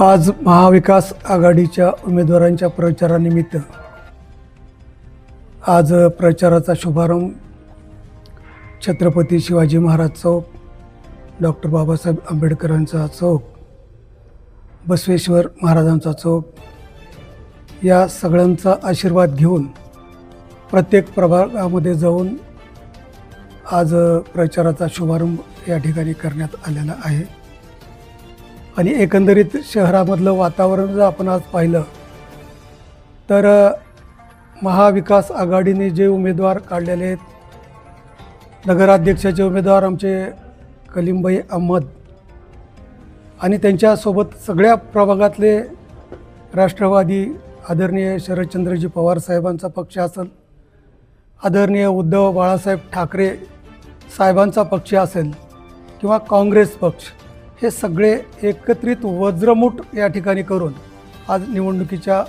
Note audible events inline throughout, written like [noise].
आज महाविकास आघाडीच्या उमेदवारांच्या प्रचारानिमित्त आज प्रचाराचा शुभारंभ छत्रपती शिवाजी महाराज चौक डॉक्टर बाबासाहेब आंबेडकरांचा चौक बसवेश्वर महाराजांचा चौक या सगळ्यांचा आशीर्वाद घेऊन प्रत्येक प्रभागामध्ये जाऊन आज प्रचाराचा शुभारंभ या ठिकाणी करण्यात आलेला आहे. आणि एकंदरीत शहरामधलं वातावरण जर आपण आज पाहिलं तर महाविकास आघाडीने जे उमेदवार काढलेले आहेत नगराध्यक्षाचे उमेदवार आमचे कलीमबाई अहमद आणि त्यांच्यासोबत सगळ्या प्रभागातले राष्ट्रवादी आदरणीय शरदचंद्रजी पवार साहेबांचा पक्ष असेल आदरणीय उद्धव बाळासाहेब ठाकरे साहेबांचा पक्ष असेल किंवा काँग्रेस पक्ष हे सगळे एकत्रित वज्रमुठ या ठिकाणी करून आज निवडणुकीच्या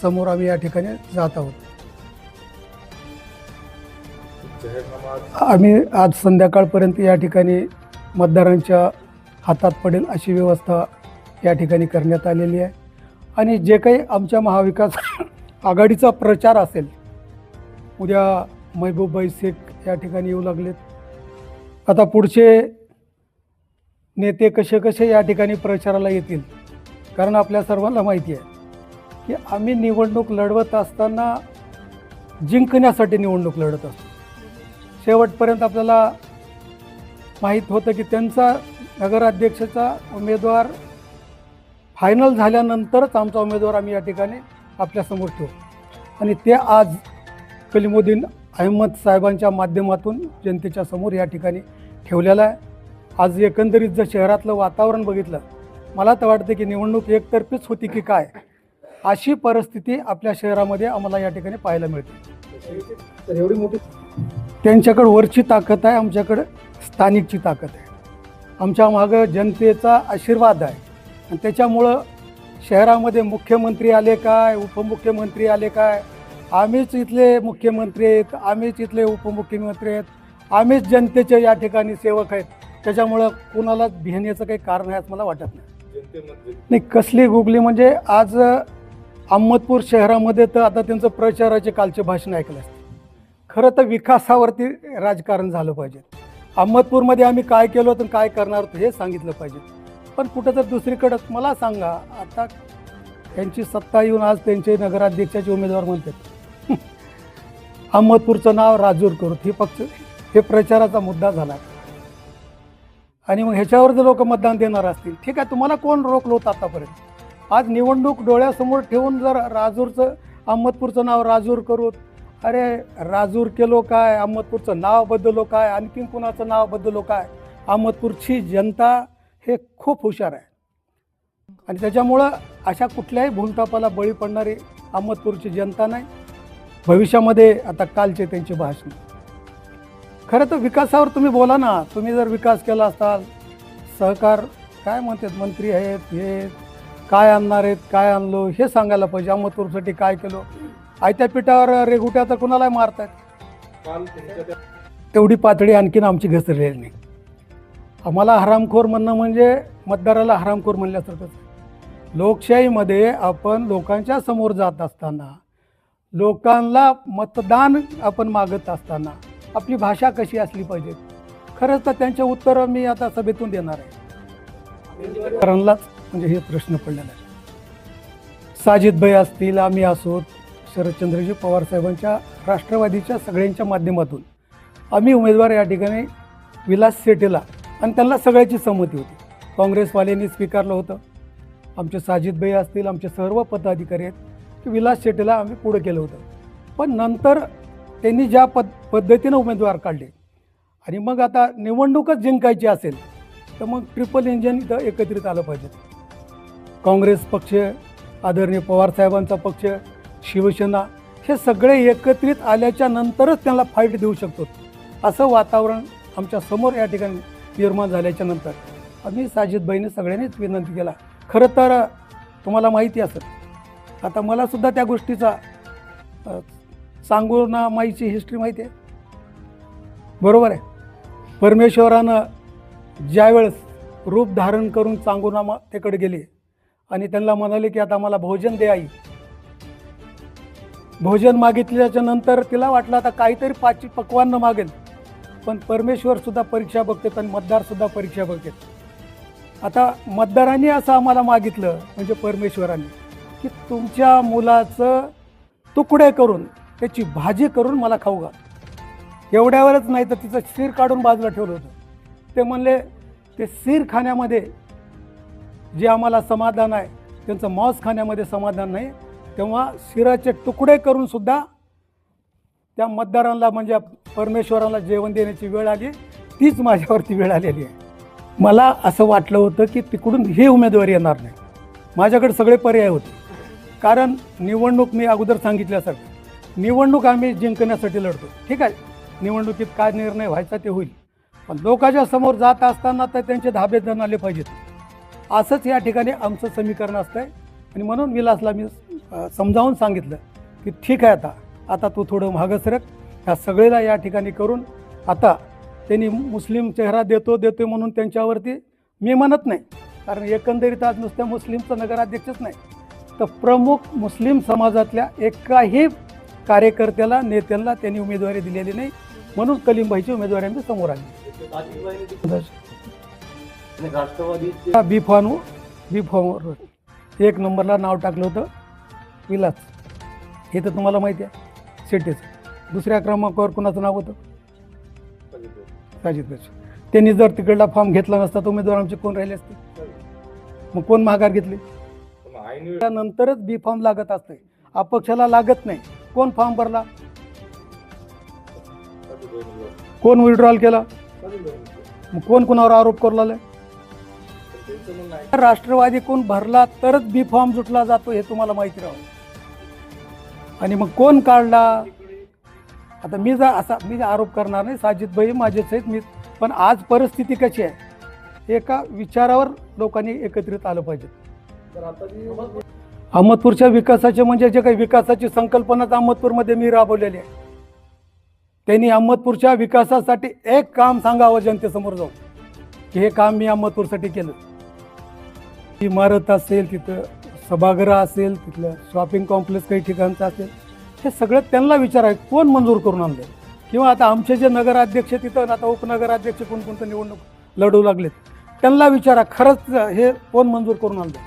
समोर आम्ही या ठिकाणी जात आहोत. आम्ही आज संध्याकाळपर्यंत या ठिकाणी मतदारांच्या हातात पडेल अशी व्यवस्था या ठिकाणी करण्यात आलेली आहे. आणि जे काही आमच्या महाविकास आघाडीचा प्रचार असेल उद्या महबूबबाई शेख या ठिकाणी येऊ लागलेत. आता पुढचे नेते कसे कसे या ठिकाणी प्रचाराला येतील? कारण आपल्या सर्वांना माहिती आहे की आम्ही निवडणूक लढवत असताना जिंकण्यासाठी निवडणूक लढत असतो. शेवटपर्यंत आपल्याला माहीत होतं की त्यांचा नगराध्यक्षाचा उमेदवार फायनल झाल्यानंतरच आमचा उमेदवार आम्ही या ठिकाणी आपल्यासमोर ठेवू. आणि ते आज कलिमुद्दीन अहमद साहेबांच्या माध्यमातून जनतेच्या समोर या ठिकाणी ठेवलेला आहे. आज एकंदरीत जर शहरातलं वातावरण बघितलं मला तर वाटतं की निवडणूक एकतर्फीच होती की काय अशी परिस्थिती आपल्या शहरामध्ये आम्हाला या ठिकाणी पाहायला मिळते. तर एवढी मोठी त्यांच्याकडं वरची ताकद आहे आमच्याकडं स्थानिकची ताकद आहे. आमच्या मागं जनतेचा आशीर्वाद आहे. आणि त्याच्यामुळं शहरामध्ये मुख्यमंत्री आले काय उपमुख्यमंत्री आले काय आम्हीच इथले मुख्यमंत्री आहेत आम्हीच इथले उपमुख्यमंत्री आहेत आम्हीच जनतेचे या ठिकाणी सेवक आहेत. त्याच्यामुळं कुणालाच भिण्याचं काही कारण आहे असं मला वाटत नाही. नाही कसली गुगली म्हणजे आज अहमदपूर शहरामध्ये तर आता त्यांचं प्रचाराचे कालचे भाषण ऐकलं असते. खरं तर विकासावरती राजकारण झालं पाहिजे. अहमदपूरमध्ये आम्ही काय केलो तर काय करणार होतो हे सांगितलं पाहिजे. पण कुठं तर दुसरीकडं मला सांगा आता त्यांची सत्ता येऊन आज त्यांचे नगराध्यक्षाचे उमेदवार म्हणतात. अहमदपूरचं नाव राजूर करू. हे पक्ष हे प्रचाराचा मुद्दा झाला. आणि मग ह्याच्यावर जर लोक मतदान देणार असतील. ठीक आहे तुम्हाला कोण रोखलं होतं आतापर्यंत? आज निवडणूक डोळ्यासमोर ठेवून जर राजूरचं अहमदपूरचं नाव राजूर करू अरे राजूर केलो काय अहमदपूरचं नाव बदललो काय आणखीन कुणाचं नाव बदललो काय अहमदपूरची जनता हे खूप हुशार आहे. आणि त्याच्यामुळं अशा कुठल्याही भूलतापाला बळी पडणारी अहमदपूरची जनता नाही. भविष्यामध्ये आता कालचे त्यांचे भाषण. खरं तर विकासावर तुम्ही बोला ना. तुम्ही जर विकास केला असाल सहकार काय म्हणतात मंत्री आहेत हे काय आणणार आहेत काय आणलो हे सांगायला पाहिजे. अहमदपूरसाठी काय केलो? आयत्या पिठावर रेगुट्या तर कुणालाही मारतात तेवढी पातळी आणखीन आमची घसरलेली नाही. आम्हाला हरामखोर म्हणणं म्हणजे मतदाराला हरामखोर म्हणल्यासारखंच. लोकशाहीमध्ये आपण लोकांच्या समोर जात असताना लोकांना मतदान आपण मागत असताना आपली भाषा कशी असली पाहिजे. खरंच तर त्यांचे उत्तर मी आता सभेतून देणार आहे. करांनाच म्हणजे हे प्रश्न पडलेला आहे. साजिदभाई असतील आम्ही असोत शरदचंद्रजी पवार साहेबांच्या राष्ट्रवादीच्या सगळ्यांच्या माध्यमातून आम्ही उमेदवार या ठिकाणी विलास सेटेला आणि त्यांना सगळ्याची संमती होती. काँग्रेसवाल्यांनी स्वीकारलं होतं. आमचे साजिदभाई असतील आमचे सर्व पदाधिकारी आहेत की विलास शेटेला आम्ही पुढं केलं होतं. पण नंतर त्यांनी ज्या पद पद्धतीनं उमेदवार काढले. आणि मग आता निवडणूकच जिंकायची असेल तर मग ट्रिपल इंजन इथं एकत्रित आलं पाहिजे. काँग्रेस पक्ष आदरणीय पवारसाहेबांचा पक्ष शिवसेना हे सगळे एकत्रित आल्याच्या नंतरच त्यांना फाईट देऊ शकतो. असं वातावरण आमच्यासमोर या ठिकाणी निर्माण झाल्याच्यानंतर. आम्ही साजिदबाईने सगळ्यांनीच विनंती केला खरं तर तुम्हाला माहिती असेल आता मलासुद्धा त्या गोष्टीचा अ, सांगूना माईची हिस्ट्री माहिती आहे. बरोबर आहे. परमेश्वरानं ज्यावेळेस रूप धारण करून चांगुनामा त्याकडे गेले आणि त्यांना म्हणाले की आता मला भोजन दे आई. भोजन मागितल्याच्या नंतर तिला वाटलं आता काहीतरी पाच पक्वान्न मागेल. पण परमेश्वरसुद्धा परीक्षा बघतात आणि मतदारसुद्धा परीक्षा बघतात. आता मतदारांनी असं आम्हाला मागितलं म्हणजे परमेश्वरांनी की तुमच्या मुलाचं तुकडे करून त्याची भाजी करून मला खाऊ घाल. एवढ्यावरच नाही तर तिचं शिर काढून बाजूला ठेवलं होतं. ते म्हणले ते शिर खाण्यामध्ये जे आम्हाला समाधान आहे त्यांचं मांस खाण्यामध्ये समाधान नाही तेव्हा शिराचे तुकडे करूनसुद्धा त्या मतदारांना म्हणजे परमेश्वराला जेवण देण्याची वेळ आली. तीच माझ्यावरती वेळ आलेली आहे. मला असं वाटलं होतं की तिकडून हे उमेदवारी येणार नाही. माझ्याकडे सगळे पर्याय होते. कारण निवडणूक मी अगोदर सांगितल्यासारखं निवडणूक आम्ही जिंकण्यासाठी लढतो. ठीक आहे? निवडणुकीत काय निर्णय व्हायचा ते होईल. पण लोकांच्या समोर जात असताना तर त्यांचे धाबे जण आले पाहिजेत. असंच या ठिकाणी आमचं समीकरण असतं आणि म्हणून विलासला मी समजावून सांगितलं की ठीक आहे आता. आता तू थोडं मागं सरक ह्या सगळेला या ठिकाणी करून आता त्यांनी मुस्लिम चेहरा देतो देतो म्हणून त्यांच्यावरती मी म्हणत नाही. कारण एकंदरीत आज नुसत्या मुस्लिमचं नगराध्यक्षच नाही. तर प्रमुख मुस्लिम समाजातल्या एकाही कार्यकर्त्याला नेत्यांना त्यांनी उमेदवारी दिलेली नाही. म्हणून कलीमबाईची उमेदवारी आम्ही समोर आली. बी फॉर्म बी फॉर्मवर एक नंबरला नाव टाकलं होतं विलास हे तर तुम्हाला माहिती आहे सिटीचं दुसऱ्या क्रमांकावर कुणाचं नाव होतं? साजिद त्यांनी जर तिकडला फॉर्म घेतला नसता तर उमेदवार आमचे कोण राहिले असते? मग कोण माघार घेतली? त्यानंतरच बी फॉर्म लागत असते. अपक्षाला लागत नाही. कोण फॉर्म भरला? कोण विड्रॉल केला? मग कोण कोणावर आरोप करू लागले? राष्ट्रवादी कोण भरला तरच बी फॉर्म जुटला जातो हे तुम्हाला माहिती राहावं आणि मग कोण काढला? आता मी जर असा मी आरोप करणार नाही साजिदभाई माझेच आहेत मी पण आज परिस्थिती कशी आहे? एका विचारावर लोकांनी एकत्रित आलं पाहिजे. अहमदपूरच्या विकासाचे म्हणजे जे काही विकासाची संकल्पनाच अहमदपूरमध्ये मी राबवलेली आहे. त्यांनी अहमदपूरच्या विकासासाठी एक काम सांगावं जनतेसमोर जाऊन. की हे काम मी अहमदपूरसाठी केलं. इमारत असेल तिथं सभागृह असेल तिथलं शॉपिंग कॉम्प्लेक्स काही ठिकाणचं असेल हे सगळं त्यांना विचार आहे. कोण मंजूर करून आणलं किंवा आता आमचे जे नगराध्यक्ष तिथं आता उपनगराध्यक्ष कोणकोणतं निवडणूक लढवू लागलेत त्यांना विचारा खरंच हे कोण मंजूर करून आणलं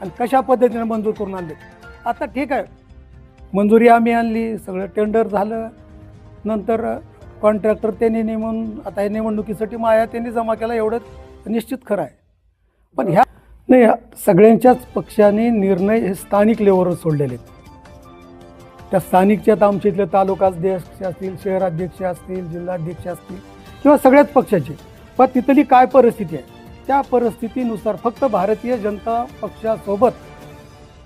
आणि कशा पद्धतीने मंजूर करून आणले आता ठीक आहे. मंजुरी आम्ही आणली सगळं टेंडर झालं. नंतर कॉन्ट्रॅक्टर त्यांनी नेमून आता या निवडणुकीसाठी माया त्यांनी जमा केला एवढं निश्चित खरं आहे. पण ह्या नाही सगळ्यांच्याच पक्षाने निर्णय हे स्थानिक लेवलवर सोडलेले आहेत. त्या स्थानिकच्या आता आमच्या इथले तालुका अध्यक्ष असतील शहराध्यक्ष असतील जिल्हाध्यक्ष असतील किंवा सगळ्याच पक्षाचे. पण तिथली काय परिस्थिती आहे? त्या परिस्थितीनुसार फक्त भारतीय जनता पक्षासोबत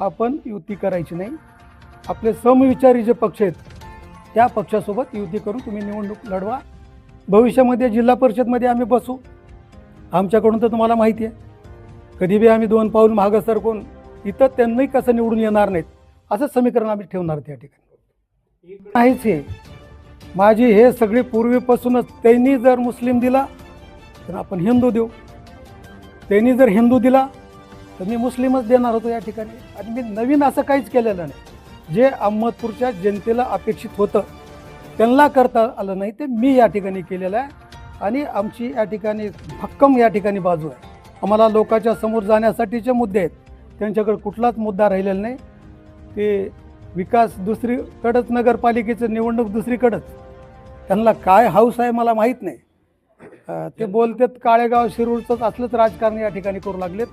आपण युती करायची नाही. आपले समविचारी जे पक्ष आहेत त्या पक्षासोबत युती करून तुम्ही निवडणूक लढवा. भविष्यामध्ये जिल्हा परिषदमध्ये आम्ही बसू. आमच्याकडून तर तुम्हाला माहिती आहे. कधी बी आम्ही दोन पाऊल मागं सरकून इथं त्यांनाही कसं निवडून येणार नाहीत असं समीकरण आम्ही ठेवणार त्या ठिकाणी. नाहीच हे. माझी हे सगळी पूर्वीपासूनच त्यांनी जर मुस्लिम दिला तर आपण हिंदू देऊ. त्यांनी जर हिंदू दिला तर मी मुस्लिमच देणार होतो या ठिकाणी. आणि मी नवीन असं काहीच केलेलं नाही. जे अहमदपूरच्या जनतेला अपेक्षित होतं त्यांना करता आलं नाही ते मी या ठिकाणी केलेलं आहे. आणि आमची या ठिकाणी भक्कम या ठिकाणी बाजू आहे. आम्हाला लोकांच्या समोर जाण्यासाठीचे मुद्दे आहेत. त्यांच्याकडे कुठलाच मुद्दा राहिलेला नाही. ते विकास दुसरीकडंच नगरपालिकेचं निवडणूक दुसरीकडंच. त्यांना काय हाऊस आहे मला माहीत नाही. ते बोलतात काळेगाव शिरूरचंच असलंच राजकारण या ठिकाणी करू लागलेत.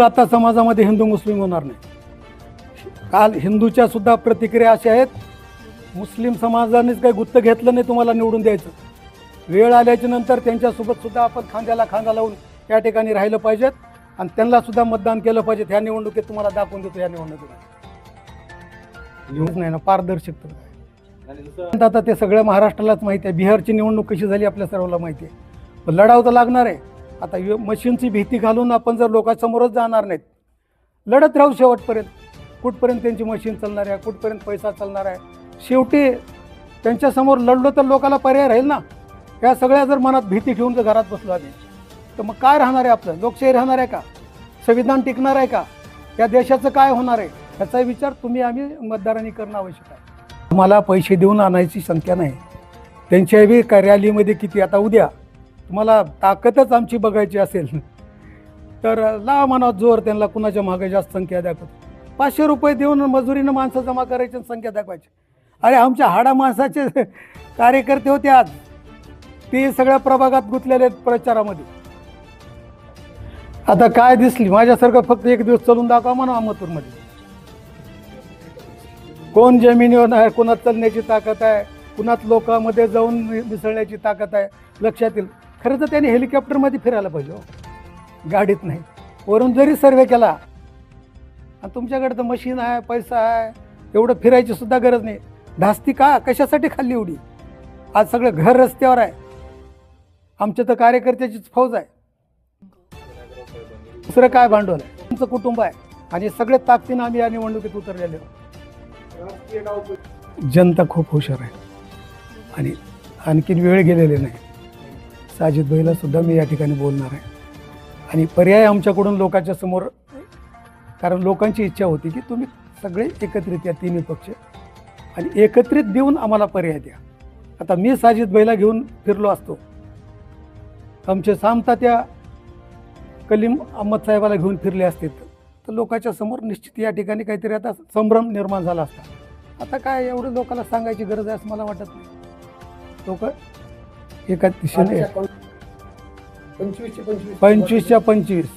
आता समाजामध्ये हिंदू मुस्लिम होणार नाही. काल हिंदूच्या सुद्धा प्रतिक्रिया अशा आहेत मुस्लिम समाजानेच काही गुत्त घेतलं नाही तुम्हाला निवडून द्यायचं. वेळ आल्याच्यानंतर त्यांच्यासोबत सुद्धा आपण खांद्याला खांदा लावून या ठिकाणी राहिलं पाहिजेत आणि त्यांना सुद्धा मतदान केलं पाहिजे ह्या निवडणुकीत तुम्हाला दाखवून देतो या निवडणुकीत. नाही ना पारदर्शकता आता ते सगळ्या महाराष्ट्रालाच माहिती आहे. बिहारची निवडणूक कशी झाली आपल्या सर्वांना माहिती आहे. पण लढाव तर लागणार आहे. आता मशीनची भीती घालून आपण जर लोकांसमोरच जाणार नाहीत लढत राहू शेवटपर्यंत. कुठपर्यंत त्यांची मशीन चालणार आहे कुठपर्यंत पैसा चालणार आहे? शेवटी त्यांच्यासमोर लढलो तर लोकाला पर्याय राहील ना? या सगळ्या जर मनात भीती ठेवून जर घरात बसलो आम्ही तर मग काय राहणार आहे आपलं? लोकशाही राहणार आहे का? संविधान टिकणार आहे का? या देशाचं काय होणार आहे? याचा विचार तुम्ही आम्ही मतदारांनी करणं आवश्यक आहे. तुम्हाला पैसे देऊन आणायची संख्या नाही. त्यांच्याही कार्यालयामध्ये का रॅलीमध्ये किती? आता उद्या तुम्हाला ताकदच आमची बघायची असेल. तर ला मनात जोर त्यांना कुणाच्या मागे जास्त संख्या दाखवत पाचशे रुपये देऊन मजुरीनं माणसं जमा करायची संख्या दाखवायची. अरे आमच्या हाडा माणसाचे [laughs] कार्यकर्ते होते आज. ते सगळ्या प्रभागात गुंतलेले आहेत प्रचारामध्ये. आता काय दिसली? माझ्यासारखं फक्त एक दिवस चलून दाखवा म्हणा अहमदपूरमध्ये. कोण जमिनीवर आहे कुणात चलण्याची ताकद आहे कुणात लोकांमध्ये जाऊन मिसळण्याची ताकद आहे लक्षात येईल. खरं तर त्यांनी हेलिकॉप्टरमध्ये फिरायला पाहिजे हो. गाडीत नाही. वरून जरी सर्वे केला आणि तुमच्याकडे तर मशीन आहे पैसा आहे एवढं फिरायची सुद्धा गरज नाही. धास्ती का? कशासाठी खाल्ली एवढी? आज सगळं घर रस्त्यावर आहे. आमच्या तर कार्यकर्त्याचीच फौज आहे. दुसरं काय भांडवल आहे? तुमचं कुटुंब आहे. आणि सगळे ताकदीनं आम्ही या निवडणुकीत उतरलेले आहोत. जनता खूप हुशार आहे. आणि आणखीन वेळ गेलेले नाही. साजिद भाईला सुद्धा मी या ठिकाणी बोलणार आहे. आणि पर्याय आमच्याकडून लोकांच्या समोर कारण लोकांची इच्छा होती की तुम्ही सगळे एकत्रित या तिन्ही पक्ष आणि एकत्रित देऊन आम्हाला पर्याय द्या. आता मी साजिद भाईला घेऊन फिरलो असतो. आमचे सामता त्या कलीम अहमद साहेबाला घेऊन फिरले असते. तर लोकांच्या समोर निश्चित या ठिकाणी काहीतरी आता संभ्रम निर्माण झाला असता. आता काय एवढं लोकांना सांगायची गरज आहे असं मला वाटत नाही. लोक एका दिशेने पंचवीसशे पंचवीस. पंचवीसच्या पंचवीस.